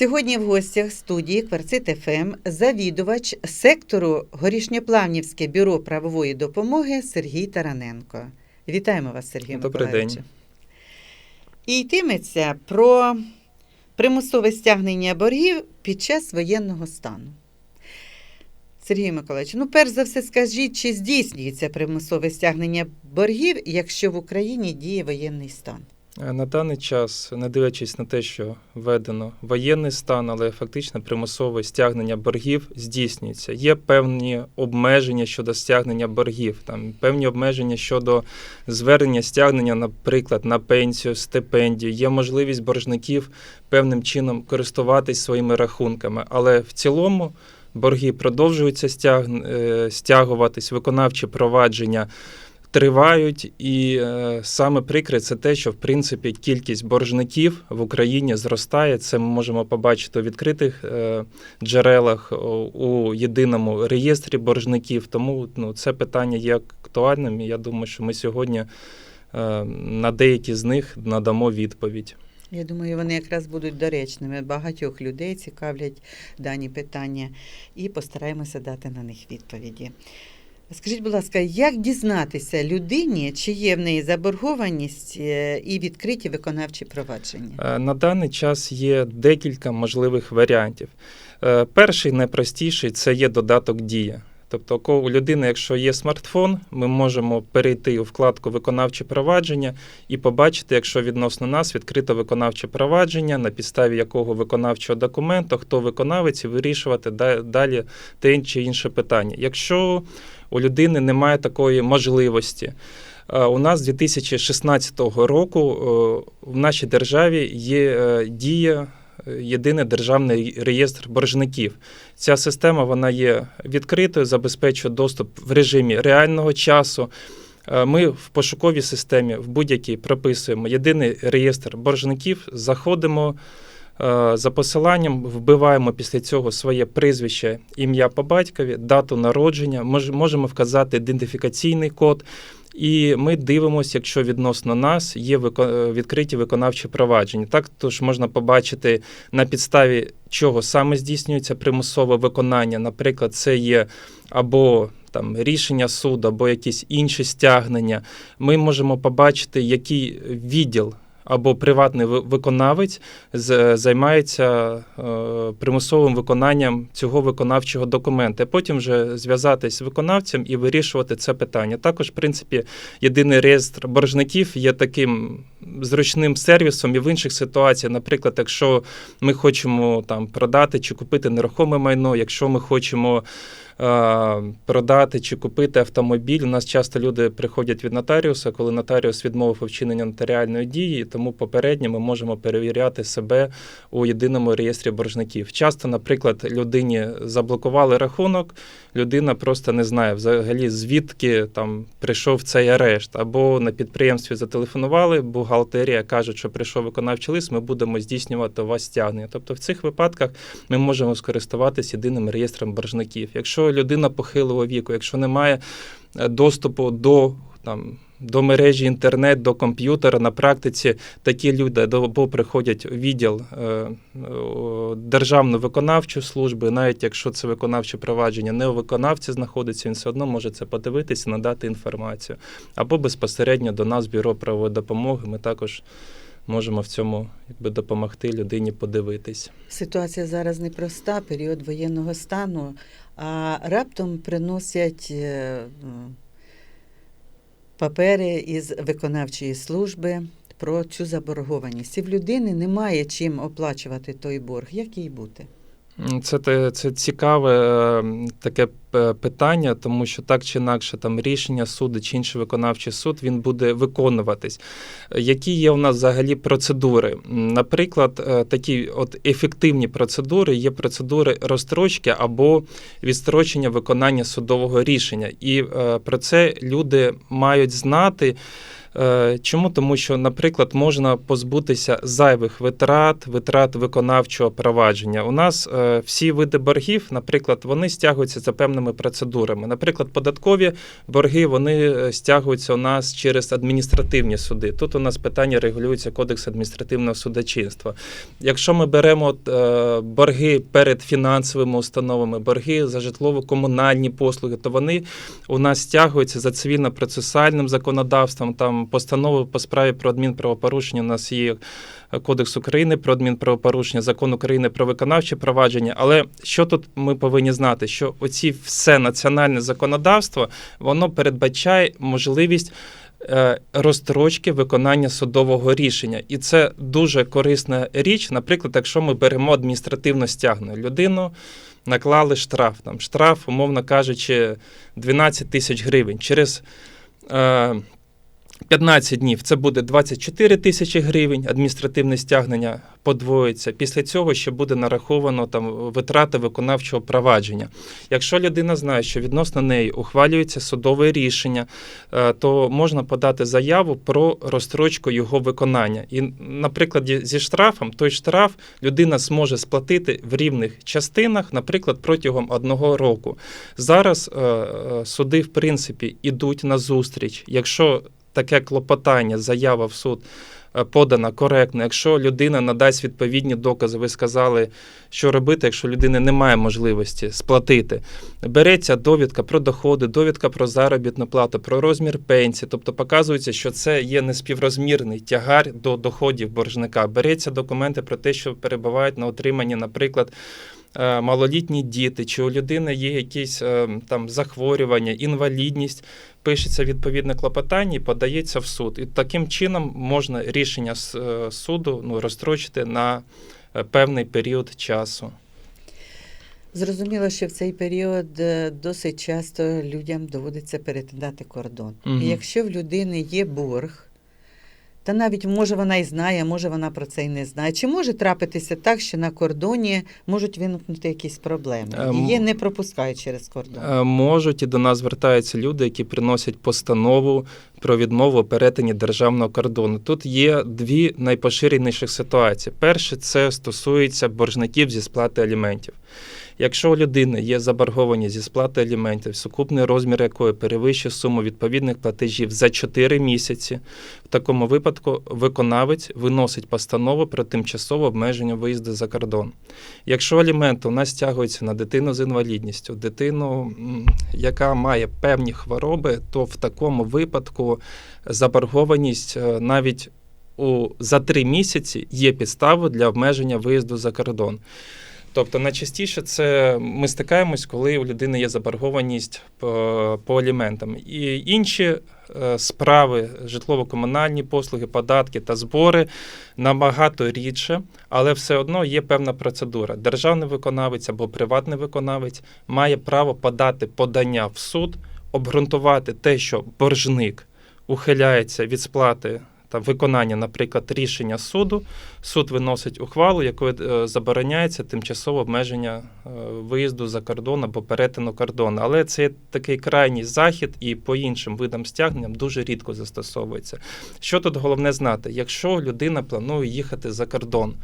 Сьогодні в гостях студії Кварцит ФМ завідувач сектору Горішньоплавнівське бюро правової допомоги Сергій Тараненко. Вітаємо вас, Сергій Добрий день. І йтиметься про примусове стягнення боргів під час воєнного стану. Сергій Миколаївич, ну перш за все скажіть, чи здійснюється примусове стягнення боргів, якщо в Україні діє воєнний стан? Е, На даний час, не дивлячись на те, що введено воєнний стан, але фактично примусове стягнення боргів здійснюється. Є певні обмеження щодо стягнення боргів, там певні обмеження щодо звернення стягнення, наприклад, на пенсію, стипендію. Є можливість боржників певним чином користуватись своїми рахунками, але в цілому. Борги продовжуються стяг... е, стягуватись, виконавчі провадження тривають, і е, саме прикре це те, що в принципі кількість боржників в Україні зростає. Це ми можемо побачити у відкритих е, джерелах, у, єдиному реєстрі боржників. Тому ну, це питання є актуальним. І я думаю, що ми сьогодні е, на деякі з них надамо відповідь. Я думаю, вони якраз будуть доречними. Багатьох людей цікавлять дані питання і постараємося дати на них відповіді. Скажіть, будь ласка, як дізнатися людині, чи є в неї заборгованість е, і відкриті виконавчі провадження? Е, На даний час є декілька можливих варіантів. Е, Перший найпростіший це є додаток Дія. Тобто, у людини, якщо є смартфон, ми можемо перейти у вкладку Виконавче провадження і побачити, якщо відносно нас відкрито виконавче провадження, на підставі якого виконавчого документу, хто виконавець, і вирішувати далі те чи інше питання. Якщо у людини немає такої можливості, е, у нас з 2016 року е, в нашій державі є е, дія. Єдиний державний реєстр боржників. Ця система вона є відкритою, забезпечує доступ в режимі реального часу. Ми в пошуковій системі в будь-якій прописуємо єдиний реєстр боржників, заходимо за посиланням, вбиваємо після цього своє прізвище, ім'я по батькові, дату народження, мож- можемо вказати ідентифікаційний код. І ми дивимося, якщо відносно нас є е, відкриті виконавчі провадження. Також можна побачити на підставі чого саме здійснюється примусове виконання. Наприклад, це є або там рішення суду, або якісь інші стягнення. Ми можемо побачити, який відділ. Або приватний виконавець займається е, примусовим виконанням цього виконавчого документа. Потім вже зв'язатись з виконавцем і вирішувати це питання. Також, в принципі, єдиний реєстр боржників є таким зручним сервісом і в інших ситуаціях. Наприклад, якщо ми хочемо там продати чи купити нерухоме майно, якщо ми хочемо продати чи купити автомобіль, у нас часто люди приходять від нотаріуса, коли нотаріус відмовив у вчиненні нотаріальної дії, тому попередньо ми можемо перевіряти себе у єдиному реєстрі боржників. Часто, наприклад, людині заблокували рахунок, людина просто не знає взагалі звідки там прийшов цей арешт, або на підприємстві зателефонували, бухгалтерія каже, що прийшов виконавчий лист, ми будемо здійснювати у вас стягнення. Тобто в цих випадках ми можемо скористуватися єдиним реєстром боржників. Якщо людина похилого віку, якщо немає е, доступу до там. До мережі інтернет, до комп'ютера на практиці такі люди або приходять у відділ е, Державну виконавчу службу, навіть якщо це виконавче провадження не у виконавці знаходиться, він все одно може це подивитися, надати інформацію. Або безпосередньо до нас, бюро правової допомоги, ми також можемо в цьому якби, допомогти людині подивитись. Ситуація зараз непроста, період воєнного стану, а раптом приносять е, папери із виконавчої служби про цю заборгованість. І в людини немає чим оплачувати той борг. Як їй бути? Це, це цікаве е, таке е, питання, тому що так чи інакше там рішення суду чи інший виконавчий суд він буде виконуватись. Які є у нас взагалі процедури? Наприклад, е, такі от ефективні процедури є процедури розстрочки або відстрочення виконання судового рішення. І е, про це люди мають знати. Е, Чому? Тому що, наприклад, можна позбутися зайвих витрат, витрат виконавчого провадження. У нас е, всі види боргів, наприклад, вони стягуються за певними процедурами. Наприклад, податкові борги вони е, стягуються у нас через адміністративні суди. Тут у нас питання регулюється Кодекс адміністративного судочинства. Якщо ми беремо борги перед фінансовими установами, борги за житлово-комунальні послуги, то вони у нас стягуються за цивільно-процесуальним законодавством. Там постанови по справі про адмінправопорушення у нас є Кодекс України про адмінправопорушення, закон України про виконавче провадження. Але що тут ми повинні знати? Що оці все національне законодавство воно передбачає можливість. е, Розстрочки виконання судового рішення, і це дуже корисна річ. Наприклад, якщо ми беремо адміністративно стягнену людину, наклали штраф. Там штраф, умовно кажучи, 12 тисяч гривень. Через е, 15 днів це буде 24 тисячі гривень, адміністративне стягнення подвоїться. Після цього ще буде нараховано там витрати виконавчого провадження. Якщо людина знає, що відносно неї ухвалюється судове рішення, е, то можна подати заяву про розстрочку його виконання. І, наприклад, зі штрафом той штраф людина зможе сплатити в рівних частинах, наприклад, протягом одного року. Зараз е, е, суди, в принципі, ідуть на зустріч. Якщо таке клопотання, заява в суд е, подана коректно, якщо людина надасть відповідні докази, ви сказали, що робити, якщо людини немає можливості сплатити. Береться довідка про доходи, довідка про заробітну плату, про розмір пенсії, тобто показується, що це є неспіврозмірний тягар до доходів боржника. Береться документи про те, що перебувають на отриманні, наприклад. Е, Малолітні діти, чи у людини є якісь е, там захворювання, інвалідність, пишеться відповідне клопотання і подається в суд. І таким чином можна рішення е, суду ну, розстрочити на певний період часу. Зрозуміло, що в цей період досить часто людям доводиться перетинати кордон. Мгм. І якщо в людини є борг, та навіть може вона і знає, може вона про це і не знає. Чи може трапитися так, що на кордоні можуть виникнути якісь проблеми? Ем, Її не пропускають через кордон. Е, Можуть і до нас звертаються люди, які приносять постанову про відмову у перетині державного кордону. Тут є дві найпоширеніших ситуації. Перше, це стосується боржників зі сплати аліментів. Якщо у людини є заборгованість зі сплати аліментів, сукупний розмір якої перевищує суму відповідних платежів за 4 місяці, в такому випадку виконавець виносить постанову про тимчасове обмеження виїзду за кордон. Якщо аліменти у нас стягуються на дитину з інвалідністю, дитину, яка має певні хвороби, то в такому випадку заборгованість е, навіть у, за три місяці є підставою для обмеження виїзду за кордон. Тобто найчастіше це ми стикаємось, коли у людини є заборгованість по, по аліментам. І інші е, справи, житлово-комунальні послуги, податки та збори набагато рідше, але все одно є певна процедура. Державний виконавець або приватний виконавець має право подати подання в суд, обґрунтувати те, що боржник ухиляється від сплати та виконання, наприклад, рішення суду. Суд виносить ухвалу, якою е, забороняється тимчасове обмеження е, виїзду за кордон або перетину кордону. Але це такий крайній захід і по іншим видам стягненням дуже рідко застосовується. Що тут головне знати? Якщо людина планує їхати за кордон,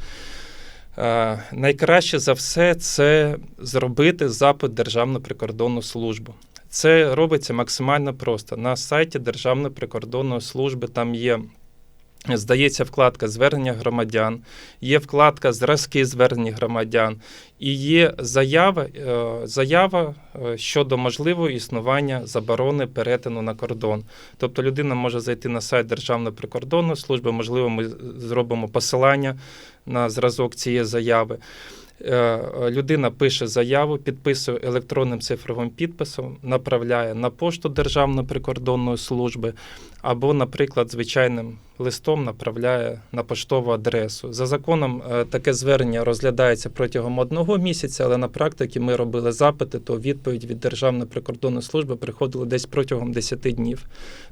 е, найкраще за все це зробити запит Державну прикордонну службу. Це робиться максимально просто. На сайті Державної прикордонної служби там є. Здається, вкладка звернення громадян, є вкладка зразки звернень громадян, і є заява, е, заява е, щодо можливого існування заборони перетину на кордон. Тобто людина може зайти на сайт Державної прикордонної служби, можливо, ми зробимо посилання на зразок цієї заяви. Е, Людина пише заяву, підписує електронним цифровим підписом, направляє на пошту Державної прикордонної служби або, наприклад, звичайним листом направляє на поштову адресу. За законом е, таке звернення розглядається протягом одного місяця, але на практиці ми робили запити, то відповідь від Державної прикордонної служби приходила десь протягом 10 днів.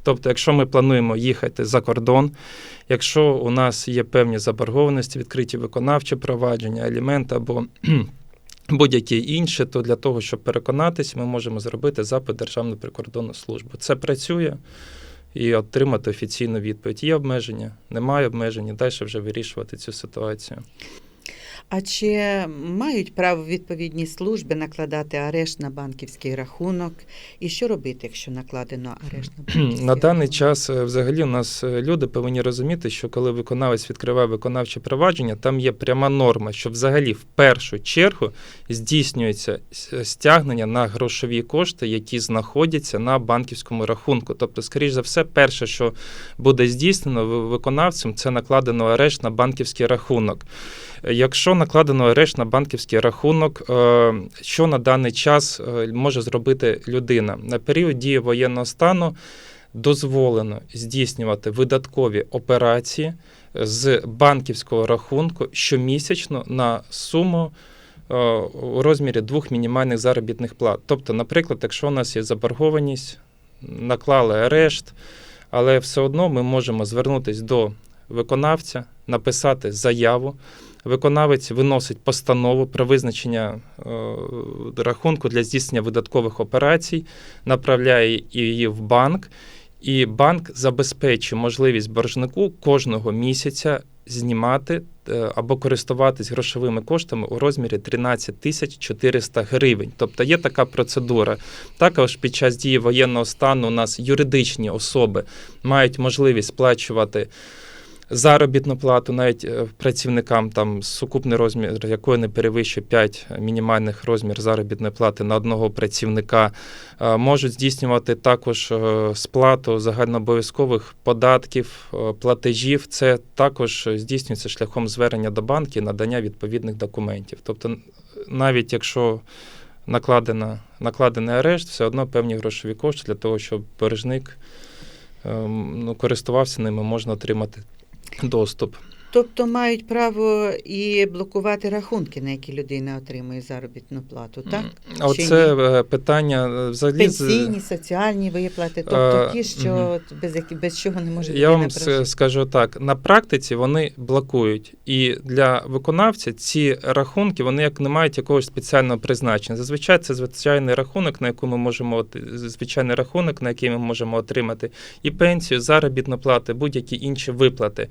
Тобто, якщо ми плануємо їхати за кордон, якщо у нас є певні заборгованості, відкриті виконавчі провадження, аліменти або будь-які інші, то для того, щоб переконатись, ми можемо зробити запит Державної прикордонної служби. Це працює. І отримати офіційну відповідь. Є обмеження, немає обмежень, далі вже вирішувати цю ситуацію. А чи мають право відповідні служби накладати арешт на банківський рахунок? І що робити, якщо накладено арешт на банківський На даний рахунок? час е, взагалі у нас е, люди повинні розуміти, що коли виконавець відкриває виконавче провадження, там є пряма норма, що взагалі в першу чергу здійснюється стягнення на грошові кошти, які знаходяться на банківському рахунку. Тобто, скоріш за все, перше, що буде здійснено виконавцем, це накладено арешт на банківський рахунок. Якщо накладено арешт на банківський рахунок, е, що на даний час е, може зробити людина на період дії воєнного стану? дозволено здійснювати видаткові операції з банківського рахунку щомісячно на суму е, у розмірі двох мінімальних заробітних плат. Тобто, наприклад, якщо у нас є заборгованість, наклали арешт, але все одно ми можемо звернутися до виконавця, написати заяву. Виконавець виносить постанову про визначення е, рахунку для здійснення видаткових операцій, направляє її в банк, і банк забезпечує можливість боржнику кожного місяця знімати е, або користуватись грошовими коштами у розмірі 13 тисяч 400 гривень. Тобто є така процедура. Також під час дії воєнного стану у нас юридичні особи мають можливість сплачувати. Заробітну плату навіть е, працівникам там сукупний розмір, якої не перевищує 5 мінімальних розмір заробітної плати на одного працівника, Е, можуть здійснювати також е, сплату загальнообов'язкових податків, платежів. Це також здійснюється шляхом звернення до банків і надання відповідних документів. Тобто, навіть якщо накладена, накладений арешт, все одно певні грошові кошти для того, щоб боржник ем, ну, користувався ними, можна отримати доступ. Тобто мають право і блокувати рахунки, на які людина отримує заробітну плату, так? А Оце ні? е, питання е, взагалі Пенсійні, соціальні виплати, тобто ті, що без, які, без чого не може Я вам прожити. скажу так: на практиці вони блокують, і для виконавця ці рахунки вони як не мають якогось спеціального призначення. Зазвичай це звичайний рахунок, на яку ми можемо звичайний рахунок, на який ми можемо отримати і пенсію, заробітну плату, будь-які інші виплати.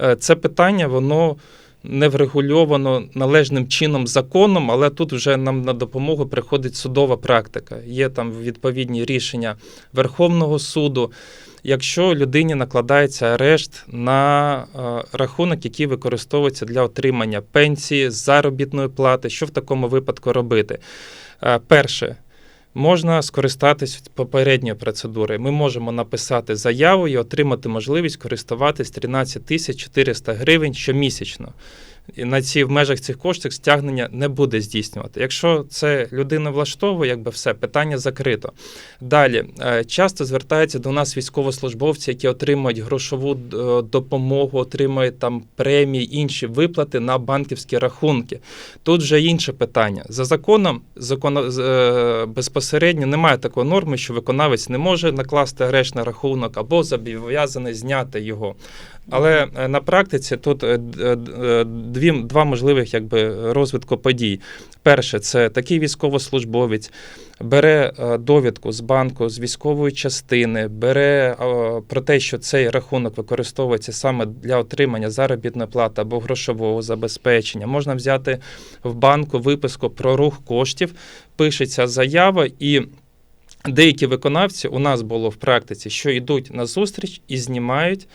Е, Це питання, воно. Не врегульовано належним чином законом, але тут вже нам на допомогу приходить судова практика. Є там відповідні рішення Верховного суду. Якщо людині накладається арешт на е, рахунок, який використовується для отримання пенсії, заробітної плати, що в такому випадку робити? Е, перше. Можна скористатись попередньою процедурою. Ми можемо написати заяву і отримати можливість користуватись 13 тисяч 400 гривень щомісячно. На ці в межах цих коштів стягнення не буде здійснювати. Якщо це людина влаштовує, якби все питання закрито. Далі е, часто звертаються до нас військовослужбовці, які отримують грошову е, допомогу, отримують там премії, інші виплати на банківські рахунки. Тут вже інше питання. За законом законо, з- е, безпосередньо немає такої норми, що виконавець не може накласти арешт на рахунок або зобов'язаний зняти його. Але е, на практиці тут е, е, дві, два можливих якби, розвитку подій. Перше, це такий військовослужбовець бере довідку з банку, з військової частини, бере про те, що цей рахунок використовується саме для отримання заробітної плати або грошового забезпечення. Можна взяти в банку виписку про рух коштів, пишеться заява і. Деякі виконавці у нас було в практиці, що йдуть на зустріч і знімають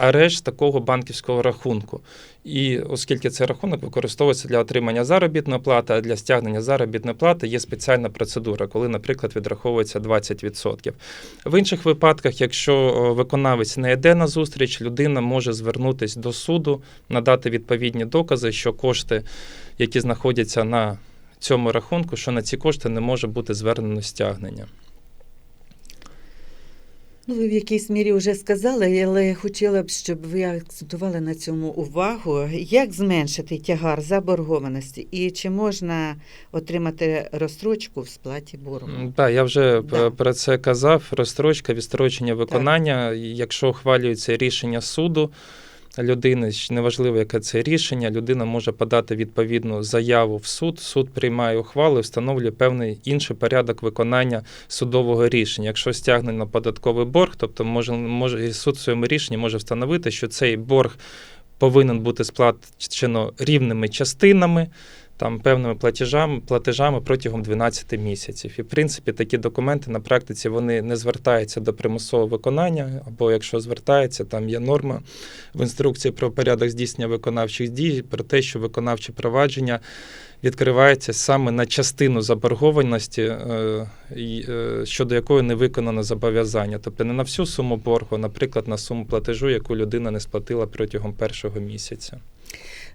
арешт такого банківського рахунку. І оскільки цей рахунок використовується для отримання заробітної плати, а для стягнення заробітної плати є спеціальна процедура, коли, наприклад, відраховується 20%. В інших випадках, якщо виконавець не йде на зустріч, людина може звернутися до суду, надати відповідні докази, що кошти, які знаходяться на цьому рахунку, що на ці кошти не може бути звернено стягнення. Ну, ви в якійсь мірі вже сказали, але я хотіла б, щоб ви акцентували на цьому увагу. Як зменшити тягар заборгованості і чи можна отримати розстрочку в сплаті боргу? Так, я вже Да. про це казав. Розстрочка, відстрочення виконання. Якщо ухвалюється рішення суду, людини, неважливо, яке це рішення, людина може подати відповідну заяву в суд. Суд приймає ухвалу і встановлює певний інший порядок виконання судового рішення. Якщо стягнено податковий борг, тобто може, може і суд в своєму рішенні може встановити, що цей борг повинен бути сплачено рівними частинами. Там певними платежами, платежами протягом 12 місяців. І в принципі такі документи на практиці вони не звертаються до примусового виконання, або якщо звертаються, там є норма в інструкції про порядок здійснення виконавчих дій про те, що виконавче провадження відкривається саме на частину заборгованості, е, е, щодо якої не виконано зобов'язання. Тобто не на всю суму боргу, а, наприклад, на суму платежу, яку людина не сплатила протягом першого місяця.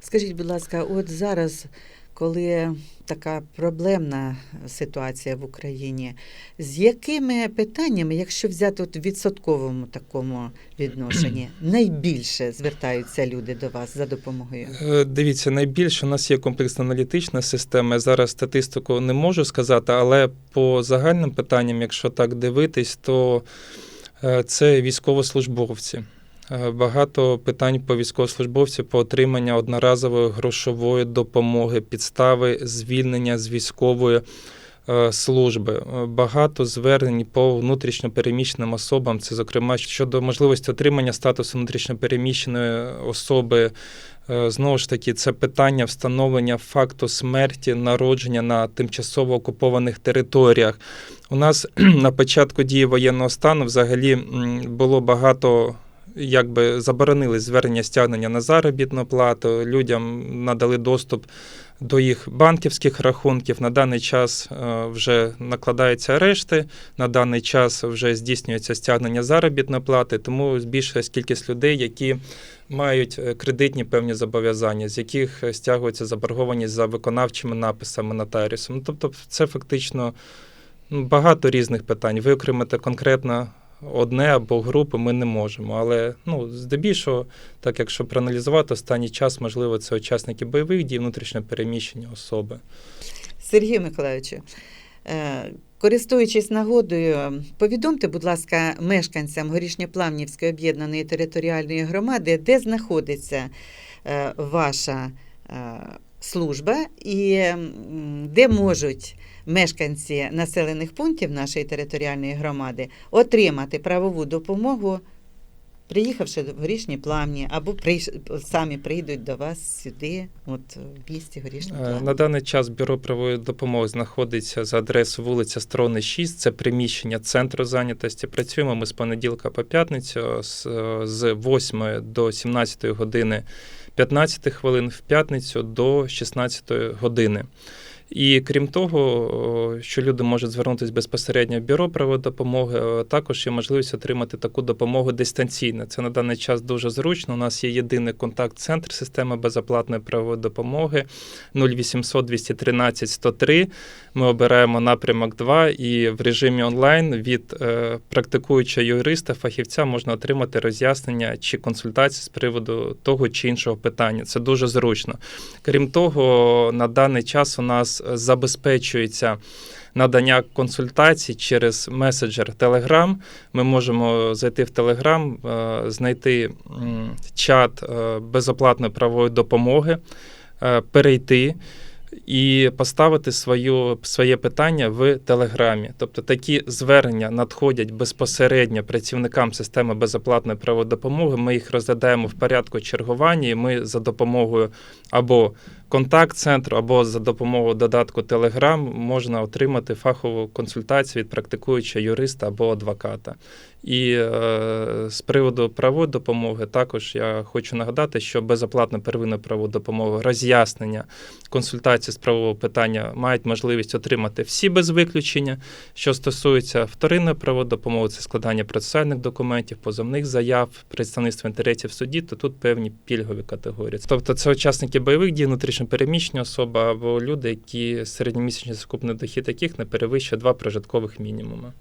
Скажіть, будь ласка, от зараз, коли така проблемна ситуація в Україні, з якими питаннями, якщо взяти от в відсотковому такому відношенні, найбільше звертаються люди до вас за допомогою? Е, Дивіться, найбільше у нас є комплексно-аналітична система. Я зараз статистику не можу сказати, але по загальним питанням, якщо так дивитись, то е, це військовослужбовці. Е, Багато питань по військовослужбовцю по отримання одноразової грошової допомоги, підстави звільнення з військової е, служби. Е, Багато звернень по внутрішньопереміщеним особам, це зокрема щодо можливості отримання статусу внутрішньопереміщеної особи. Знову ж таки, це питання встановлення факту смерті, народження на тимчасово окупованих територіях. У нас на початку дії воєнного стану взагалі було багато. Якби заборонили звернення стягнення на заробітну плату, людям надали доступ до їх банківських рахунків. На даний час е, вже накладаються арешти, на даний час вже здійснюється стягнення заробітної плати, тому збільшилась кількість людей, які мають е, кредитні певні зобов'язання, з яких стягується заборгованість за виконавчими написами нотаріусом. Ну, тобто, це фактично ну, багато різних питань. Виокремити конкретно одне або групи ми не можемо. Але ну, здебільшого, так якщо проаналізувати останній час, можливо, це учасники бойових дій, внутрішньо переміщені особи. Сергію Миколаївичу, е, користуючись нагодою, повідомте, будь ласка, мешканцям Горішньоплавнівської об'єднаної територіальної громади, де знаходиться е, ваша е, служба і де можуть мешканці населених пунктів нашої територіальної громади отримати правову допомогу. Приїхавши в горішні плавні, або прийш... самі прийдуть до вас сюди, от в місті горішні Е, плавні. На даний час бюро правової допомоги знаходиться за адресою вулиця Строни 6. Це приміщення центру зайнятості. Працюємо ми з понеділка по п'ятницю з, з 8 до 17 години 15 хвилин, в п'ятницю до 16 години. І крім того, що люди можуть звернутися безпосередньо в бюро правової допомоги, також є можливість отримати таку допомогу дистанційно. Це на даний час дуже зручно. У нас є єдиний контакт-центр системи безоплатної правової допомоги 0800 213 103. Ми обираємо напрямок 2 і в режимі онлайн від е, практикуючого юриста, фахівця можна отримати роз'яснення чи консультації з приводу того чи іншого питання. Це дуже зручно. Крім того, на даний час у нас забезпечується надання консультацій через меседжер Telegram. Ми можемо зайти в Telegram, е, знайти чат е, безоплатної правової допомоги, е, перейти. І поставити свою, своє питання в Телеграмі. Тобто такі звернення надходять безпосередньо працівникам системи безоплатної правової допомоги. Ми їх розглядаємо в порядку чергування, і ми за допомогою або контакт-центру, або за допомогою додатку Telegram можна отримати фахову консультацію від практикуючого юриста або адвоката. І е, з приводу правової допомоги також я хочу нагадати, що безоплатна первинна правова допомога, роз'яснення, консультації з правового питання мають можливість отримати всі без виключення. Що стосується вторинної правової допомоги, це складання процесуальних документів, позовних заяв, представництва інтересів в суді, то тут певні пільгові категорії. Тобто це учасники бойових дій, внутрішньопереміщені особи або люди, які середньомісячний закупний дохід яких не перевищує два прожиткових мінімуми.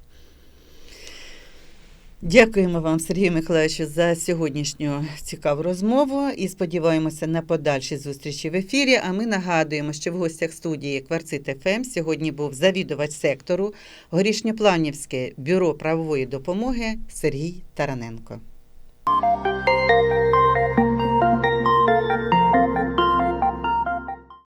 Дякуємо вам, Сергію Миколаївичу, за сьогоднішню цікаву розмову і сподіваємося на подальші зустрічі в ефірі. А ми нагадуємо, що в гостях студії Кварцит ФМ сьогодні був завідувач сектору Горішньопланівське бюро правової допомоги Сергій Тараненко.